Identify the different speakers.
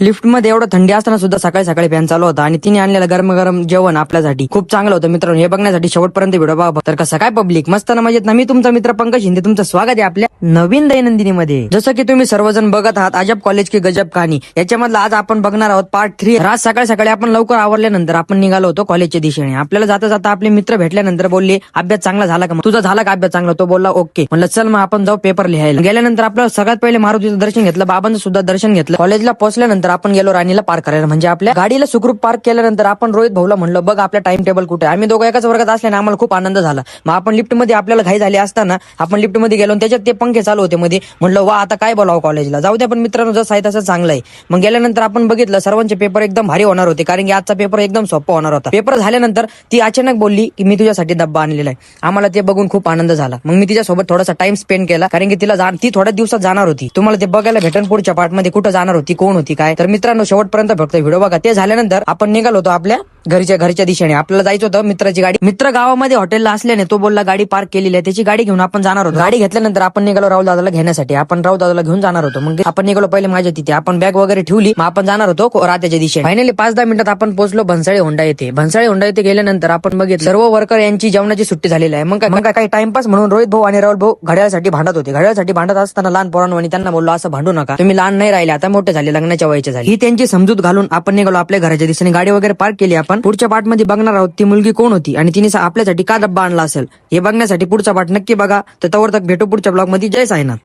Speaker 1: लिफ्टमध्ये एवढं थंडी असताना सुद्धा सकाळी सकाळी फॅन चालू होता आणि तिने आणलेलं गरम गरम जेवण आपल्यासाठी खूप चांगलं होतं. मित्रांनो हे बघण्यासाठी शेवटपर्यंत व्हिडिओ बघा तर कसं काय पब्लिक मस्त ना म्हणजे मी तुमचा मित्र पंकज शिंदे. तुमचं स्वागत आहे आपल्या नवीन दैनंदिनीमध्ये. जसं की तुम्ही सर्वजण बघत आहात अजब कॉलेज की गजब कहाणी. याच्यामधला आज आपण बघणार आहोत पार्ट थ्री आज सकाळी सकाळी आपण लवकर आवरल्यानंतर आपण निघालो होतो कॉलेजच्या दिशेने. आपल्याला जाता जाता आपले मित्र भेटल्यानंतर बोलले अभ्यास चांगला झाला का? मग? तुझा झाला का अभ्यास चांगला? तो बोलला ओके. म्हणलं चल मग आपण जाऊ पेपर लिहायला. गेल्यानंतर आपलं सगळ्यात पहिले मारुतीचं दर्शन घेतलं. बाबांचं सुद्धा दर्शन घेतलं. कॉलेजला पोहोचल्यानंतर आपण गेलो राणीला पार्क करायला. म्हणजे आपल्या गाडीला सुखरूप पार्क केल्यानंतर आपण रोहित भाऊला म्हणलं बघ आपला टाइम टेबल कुठे आम्ही दोघं एकाच वर्गात असल्याने आम्हाला खूप आनंद झाला. मग आपण लिफ्टमध्ये आपल्याला घाई झाली असताना आपण लिफ्टमध्ये गेलो आणि त्याच्यात ते पंखे चालू होते मध्ये. म्हणलं वा आता काय बोलावं कॉलेजला जाऊ द्या पण मित्रांनो जसं आहे तसं चांगलं आहे. मग गेल्यानंतर आपण बघितलं सर्वांचे पेपर एकदम भारी होणार होते कारण की आजचा पेपर एकदम सोपा होणार होता. पेपर झाल्यानंतर ती अचानक बोलली की मी तुझ्यासाठी डब्बा आणलेला आहे. आम्हाला ते बघून खूप आनंद झाला. मग मी तिच्यासोबत थोडासा टाइम स्पेंड केला कारण की तिला जा- ती थोड्या दिवसात जाणार होती. तुम्हाला ते बघायला भेटन पुढच्या पार्टमध्ये कुठे कुठं जाणार होती कोण होती काय? तर मित्रांनो शेवटपर्यंत फक्त व्हिडिओ बघा. ते झाल्यानंतर आपण निघालो होतो आपल्या घरच्या घरच्या दिशेने. आपल्याला जायचं होतं मित्राची गाडी. मित्र गावामध्ये हॉटेलला असल्याने तो बोलला गाडी पार्क केलेली आहे त्याची गाडी घेऊन आपण जाणार होतो. गाडी घेतल्यानंतर आपण निघालो राहुल दादाला घेण्यासाठी. आपण राहुल दादाला घेऊन जाणार होतो. मग आपण निघालो पहिले माझ्या तिथे. आपण बॅग वगैरे ठेवली मग आपण जाणार होतो रात्याच्या दिशेने. फायनली पाच दहा मिनिटात आपण पोहोचलो भन्साळे होंडा येथे. भन्साळे होंडा येथे गेल्यानंतर आपण बघितलं सर्व वर्कर यांची जेवणाची सुट्टी झालेली आहे. मग काय मग काय काही टाइमपास म्हणून रोहित भाऊ आणि राहुल भाऊ घड्याळसाठी भांडत होते. घड्याळसाठी भांडत असताना लहान पोरांनो त्यांना बोललो असं भांडू नका. तुम्ही लहान नाही राहिले आता मोठे झाले लग्नाच्या वयाचे झाले. ही त्यांची समजूत घालून आपण निघालो आपल्या घराच्या दिशेने. गाडी वगैरे पार्क केली आपण. पुढच्या पार्टमध्ये बघणार आहोत ती मुलगी कोण होती आणि तिने आपल्यासाठी का डब्बा आणला असेल हे बघण्यासाठी पुढचा पार्ट नक्की बघा. तर तवर तक भेटू पुढच्या ब्लॉगमध्ये जय साईनाथ.